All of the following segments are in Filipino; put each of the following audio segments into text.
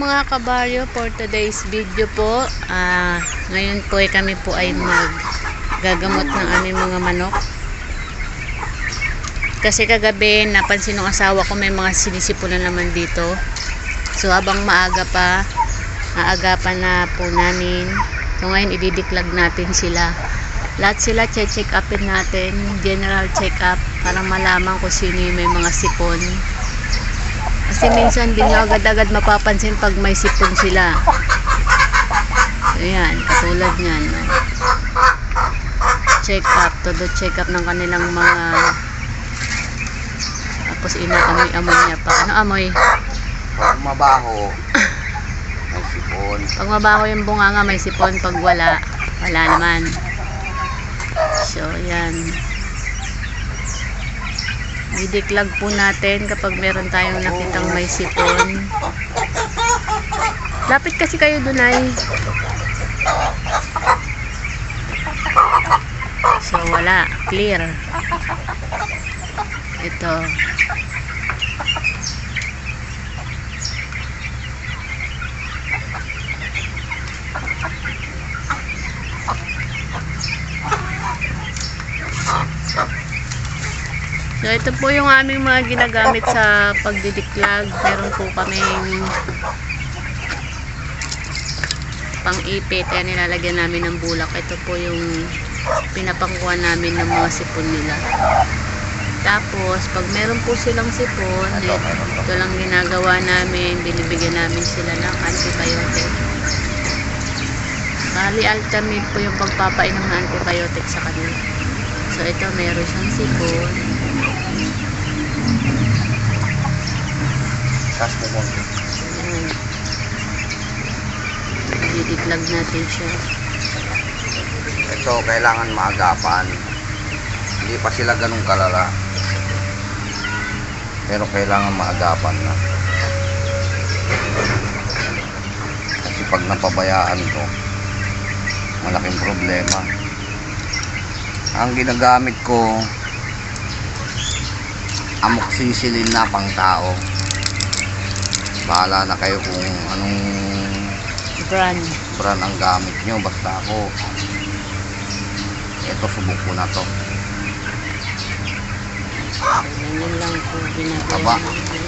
mga kabaryo for today's video po. Ah, ngayon po ay kami po ay maggagamot ng aming mga manok. Kasi kagabi napansin ng asawa ko may mga sinisipulan naman dito. So habang maaga pa, aagapan na po namin. So ngayon ididiklag natin sila. Lahat sila check upin natin, general check up para malaman kung sino may mga sipon. Kasi minsan din agad-agad mapapansin pag may sipon sila. Ayan, katulad niyan. No? Check up, todo check up ng kanilang mga tapos inaamoy-amoy niya pa. Ano amoy? Pag mabaho, may sipon. Pag mabaho yung bunganga, may sipon. Pag wala, wala naman. So, yan. Didiklag po natin kapag meron tayong nakitang may sipon. Lapit kasi kayo dun ay. So, wala. Clear. Ito. So, ito po yung aming mga ginagamit sa pagdidiklag. Meron po kaming pang-ipit. Kaya nilalagyan namin ng bulak. Ito po yung pinapangkuha namin ng mga sipon nila. Tapos, pag meron po silang sipon, ito lang ginagawa namin. Binibigyan namin sila ng antibiotic. Bali, altamid po yung pagpapainom ng antibiotic sa kanila. So, ito, meron siyang sipon. Tapos. Ayan. Didiklag natin siya. Ito, kailangan maagapan. Hindi pa sila ganun kalala. Pero kailangan maagapan na. Kasi pag napabayaan to, malaking problema. Ang ginagamit ko, amoxicillin na pang tao. Bahala na kayo kung anong Brand. brand ang gamit nyo. Basta ako, ito subok ko na to. Ganyan lang po Taba. ginagawa.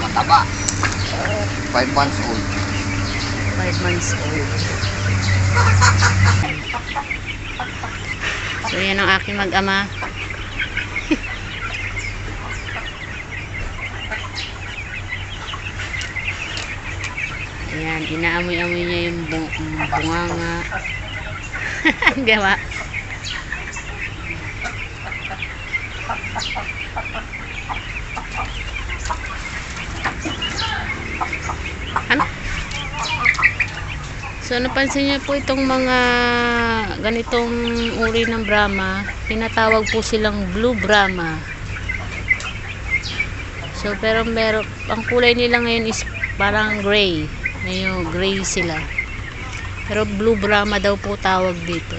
Mataba. 5 months old. 5 months old. So, yan ang aking mag-ama. Ayan, inaamoy-amoy niya yung bung bunganga. Ang gawa. Ano? So, napansin niyo po itong mga ganitong uri ng Brahma, tinatawag po silang Blue Brahma. So, pero meron, ang kulay nila ngayon is parang gray. Ngayon, gray sila. Pero Blue Brahma daw po tawag dito.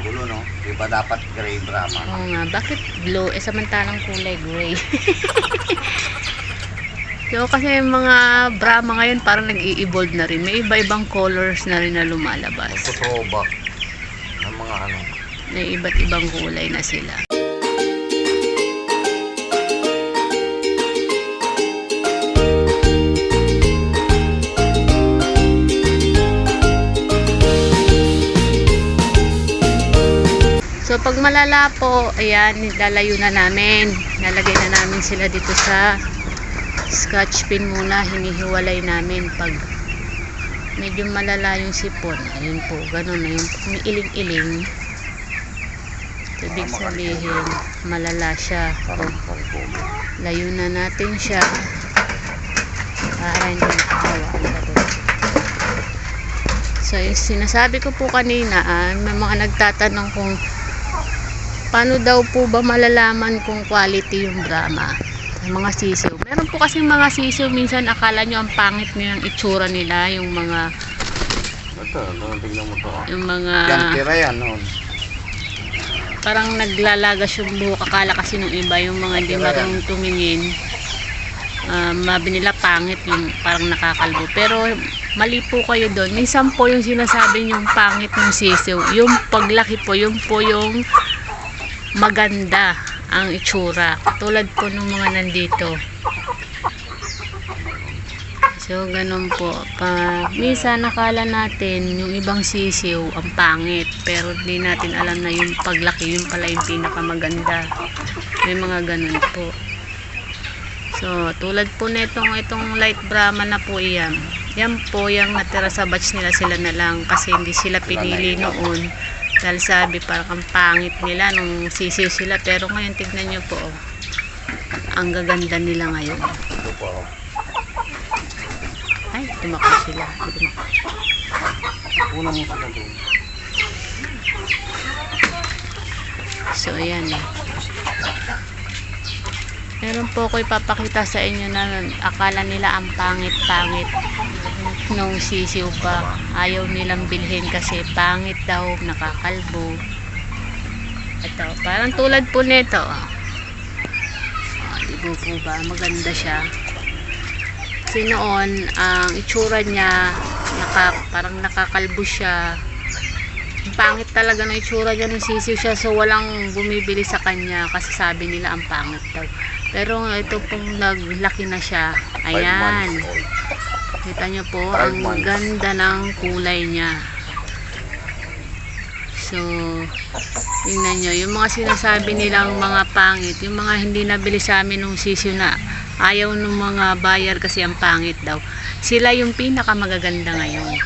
Gulo, no? Di ba dapat gray Brahma? Oo nga, bakit blue? Eh, samantalang kulay gray. so, kasi yung mga Brahma ngayon parang nag-i-evolve na rin. May iba-ibang colors na rin na lumalabas. Nagtothrowback ng mga ano. May iba't ibang kulay na sila. So pag malala po, ayan, lalayo na namin. Nalagay na namin sila dito sa scotch pin muna. Hinihiwalay namin pag medyo malala yung sipon. Ayun po, ganun na yung umiiling-iling. Ibig sabihin, malala siya. Sarkobi. Layo na natin siya para hindi balon. So, yung sinasabi ko po kanina, ah, may mga nagtatanong kung paano daw po ba malalaman kung quality yung drama ng mga sisiw. Meron po kasi mga sisiw, minsan akala nyo ang pangit nilang itsura nila, yung mga, Ito, tingnan mo to. ah. yung mga, Yan, tira yan, no? parang naglalagas yung buhok. Akala kasi nung iba, yung mga hindi marunong tumingin, ah, mabi nila pangit yung parang nakakalbo. Pero mali po kayo doon. Minsan po yung sinasabi yung pangit ng sisiw. Yung paglaki po, yung po yung maganda ang itsura. Tulad po ng mga nandito. So, ganun po. Pa, minsan nakala natin yung ibang sisiw ang pangit. Pero hindi natin alam na yung paglaki, yung pala yung pinakamaganda. May mga ganun po. So, tulad po nitong itong light Brahma na po iyan. Yan po, yung natira sa batch nila sila na lang kasi hindi sila pinili noon. Dahil sabi parang ang pangit nila nung sisiw sila. Pero ngayon tignan nyo po, oh. ang gaganda nila ngayon. Oh. Ay, tumakbo sila. Una mo sila doon. So, ayan eh. Meron po ko ipapakita sa inyo na akala nila ang pangit-pangit nung sisiw pa. Ayaw nilang bilhin kasi pangit daw, nakakalbo. Ito, parang tulad po nito. Oh, dibo po ba? Maganda siya. Kasi noon, ang itsura niya, naka, parang nakakalbo siya. Ang pangit talaga ng itsura niya ng sisiw siya so walang bumibili sa kanya kasi sabi nila ang pangit daw. Pero ito pong naglaki na siya. Ayan. Kita nyo po, ang ganda ng kulay niya. So, tingnan nyo, yung mga sinasabi nilang mga pangit, yung mga hindi nabili sa amin nung sisyo na ayaw ng mga bayar kasi ang pangit daw. Sila yung pinakamagaganda ngayon.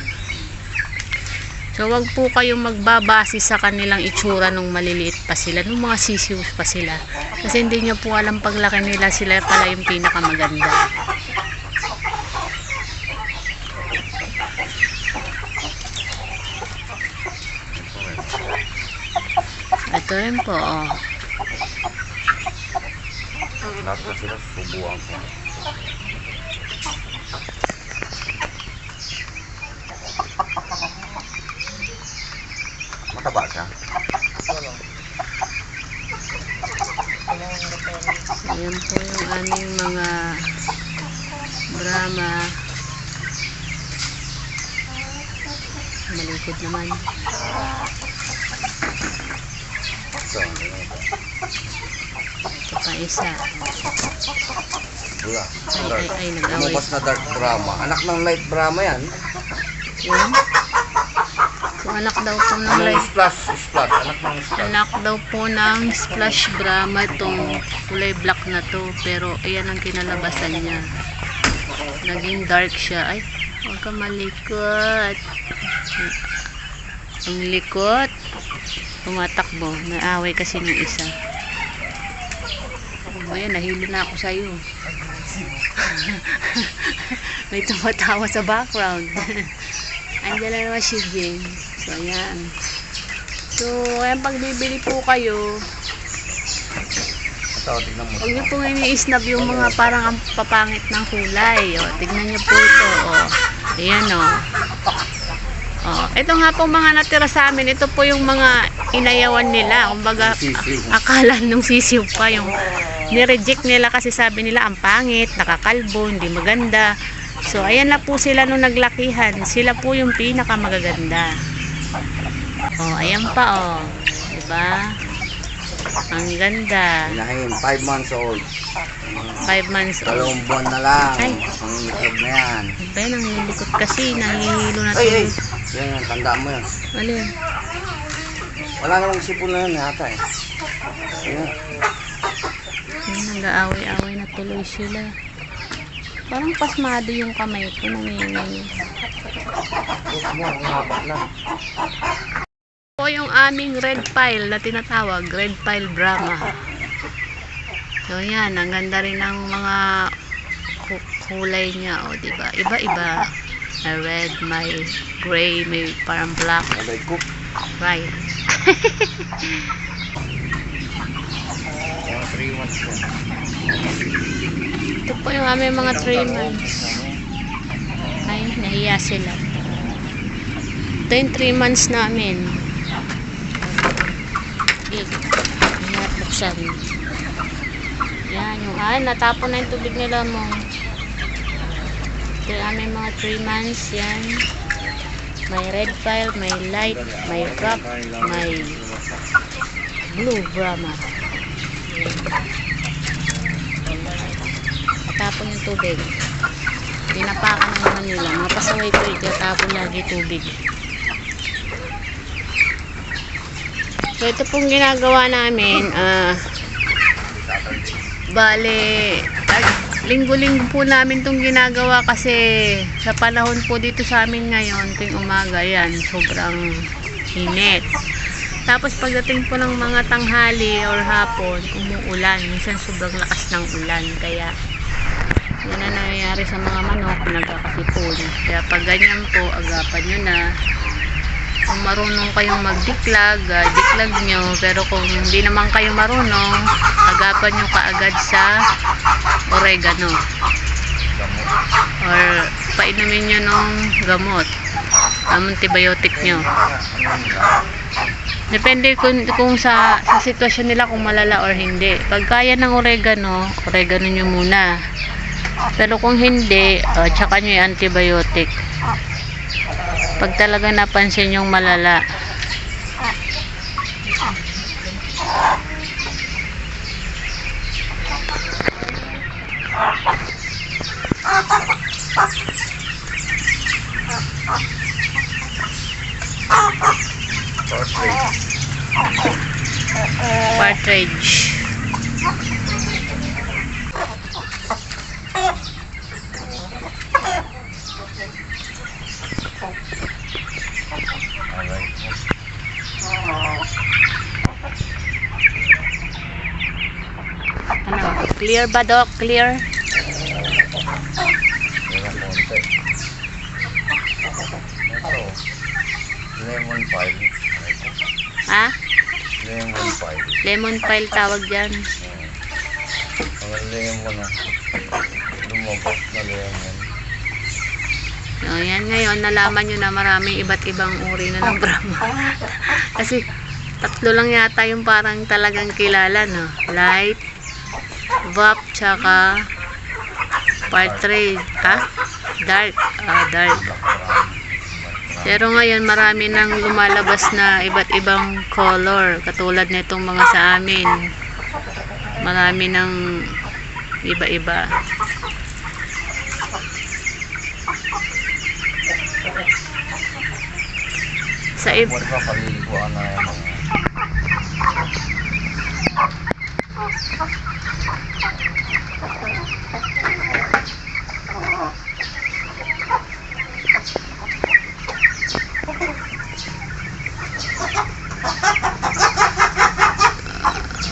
So, wag po kayong magbabase sa kanilang itsura nung maliliit pa sila, nung mga sisiw pa sila. Kasi hindi nyo po alam paglaki nila, sila pala yung pinakamaganda. Ito rin po, oh. Lahat na sila subuan ko. Mataba siya. Ayan po yung aming mga drama. Malikod naman. Ito, ito? Isa. Wala. Ay, ay, ay. Lumabas na dark drama. Anak ng light drama yan. Yan. So, anak daw po ng Anong light splash? Splash. Anak ng splash. Anak daw po ng splash Brahma itong kulay black na to. Pero ayan ang kinalabasan niya. Naging dark siya. Ay, huwag ka malikot. Ang likot. Tumatakbo. Naaway kasi ng isa. Oh, ayan, nahilo na ako sa'yo. May tumatawa sa background. Andiyan na naman si Jane. So, ayan. So, ayan, pag bibili po kayo, huwag niyo pong ini-snap yung mga parang ang papangit ng kulay. O, tignan niyo po ito. O, ayan o. O, ito nga po mga natira sa amin. Ito po yung mga inayawan nila. Kumbaga, akala nung sisiw pa yung nireject nila kasi sabi nila ang pangit, nakakalbo, hindi maganda. So, ayan na po sila nung naglakihan. Sila po yung pinakamagaganda. Oh, ayan pa oh. 'Di ba? Ang ganda. Inahin, 5 months old. 5 months old. Dalawang buwan na lang. Ay. Ang itlog na yan. Ba yan, ang likot kasi, nahihilo na Ay, ay. Yan yan, tandaan mo yan. Alin? Wala namang sipon na yan yata eh. Yan. Ayun, nag-aaway-aaway na tuloy sila. Parang pasmado yung kamay ko, haba lang. po yung aming red pile na tinatawag, red pile Brahma. So yan, ang ganda rin ng mga ku- kulay niya, o di ba? Iba-iba. May red, may gray, may parang black, right? 3 months ko. Ito po yung aming mga 3 months. Ay, nahiya sila. Ito yung 3 months namin. Mahirap buksan. Yan, yung ah, natapon na yung tubig nila mo. Ito yung aming mga 3 months, yan. May red file, may light, may rock, may blue Brahma. Yan. Natapon yung tubig. Pinapakan na naman nila. Mga pasaway ko, itatapon lagi tubig. So, ito pong ginagawa namin, ah, bale, linggo-linggo po namin itong ginagawa kasi sa panahon po dito sa amin ngayon, tuwing umaga, yan, sobrang init. Tapos pagdating po ng mga tanghali or hapon, umuulan. Minsan sobrang lakas ng ulan. Kaya, yan ang nangyayari sa mga manok, nagkakasipon. Kaya pag ganyan po, agapan nyo na. Kung marunong kayong magdiklag, ah, diklag nyo. Pero kung hindi naman kayo marunong, agapan nyo kaagad sa oregano. Or painumin nyo ng gamot. Ang antibiotic nyo. Depende kung, kung sa, sa sitwasyon nila kung malala or hindi. Pag kaya ng oregano, oregano nyo muna. Pero kung hindi, uh, tsaka nyo yung antibiotic. Pag talaga napansin yung malala. Partridge. Ano? Clear ba, Doc? Clear? Lemon pie. Ha? Lemon pie. Lemon pile tawag dyan. Mga lemon na. Lumabas na lemon. O, yan ngayon, nalaman nyo na maraming iba't ibang uri na ng Brahma. Kasi, tatlo lang yata yung parang talagang kilala, no? Light, Vap, tsaka Partridge. Ha? Dark. Ah, dark. Pero ngayon, marami nang lumalabas na iba't ibang color. Katulad nitong mga sa amin. Marami nang iba-iba. Sa iba, Huwag pa paliliguan na yung mga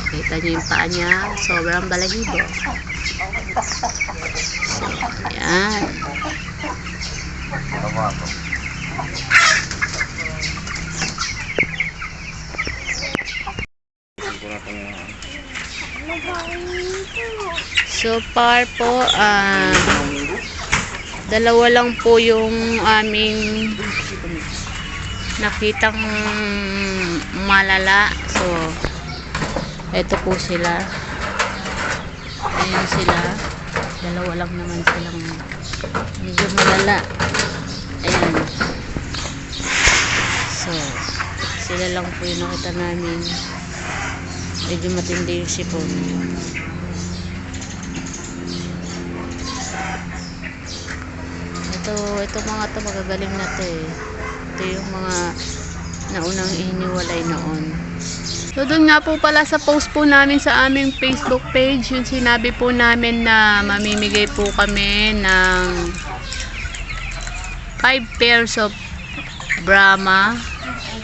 Kita nyo yung paa niya. Sobrang balahibo. Ayan. So far po, ah, dalawa lang po yung aming nakitang malala. So, eto po sila. Ayan sila. Dalawa lang naman silang medyo malala. Ayan. So, sila lang po yung nakita namin. Medyo matindi yung sipon. Ito, ito mga to magagaling na to eh. Ito yung mga naunang iniwalay noon. So doon nga po pala sa post po namin sa aming Facebook page, yung sinabi po namin na mamimigay po kami ng 5 pairs of Brahma.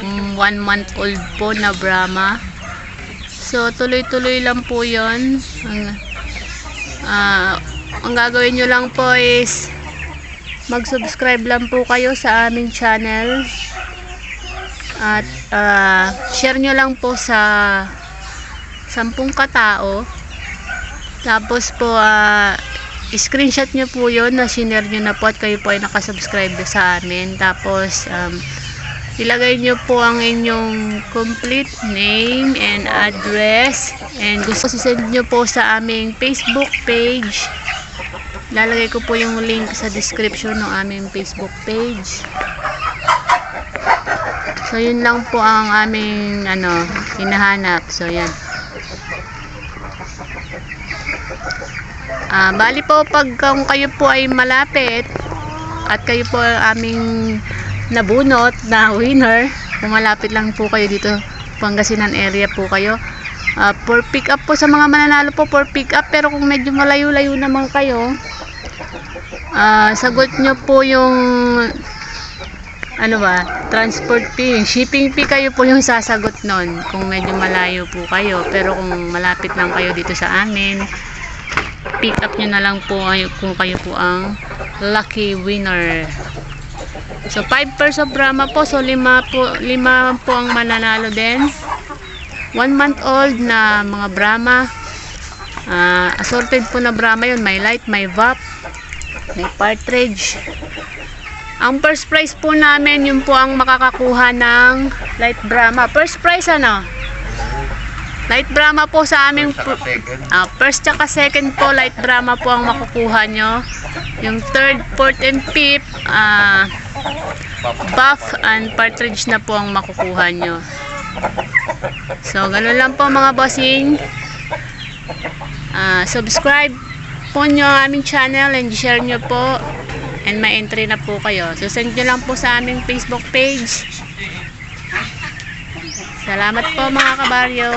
1 month old po na Brahma. So tuloy-tuloy lang po 'yon. Ang ah, ang gagawin nyo lang po is mag-subscribe lang po kayo sa aming channel at ah, share nyo lang po sa sampung katao. Tapos po ah, screenshot nyo po yun na sinare nyo na po at kayo po ay nakasubscribe sa amin. Tapos um, ilagay nyo po ang inyong complete name and address. And gusto sisend nyo po sa aming Facebook page lalagay ko po yung link sa description ng aming Facebook page so yun lang po ang aming ano hinahanap so yan Ah, bali po pag kung kayo po ay malapit at kayo po ang aming nabunot na winner, kung malapit lang po kayo dito, Pangasinan area po kayo. Ah, for pick up po sa mga mananalo po for pick up pero kung medyo malayo-layo naman kayo, ah, sagot nyo po yung ano ba, transport fee, shipping fee kayo po yung sasagot nun kung medyo malayo po kayo. Pero kung malapit lang kayo dito sa amin, pick up nyo na lang po ay- kung kayo po ang lucky winner. So, 5 pairs of Brahma po. So, lima po, lima po ang mananalo din. 1 month old na mga Brahma. Ah, assorted po na Brahma yun. May light, may VAP, may partridge. Ang first prize po namin, yun po ang makakakuha ng light Brahma. First prize ano? Light Brahma po sa aming Saka second. Ah, first tsaka second po, light drama po ang makukuha nyo. Yung third, fourth, and fifth, ah, buff and partridge na po ang makukuha nyo. So, ganun lang po mga bossing. Ah, subscribe po nyo ang aming channel and share nyo po. And may entry na po kayo. So, send nyo lang po sa aming Facebook page. Salamat po mga kabaryo.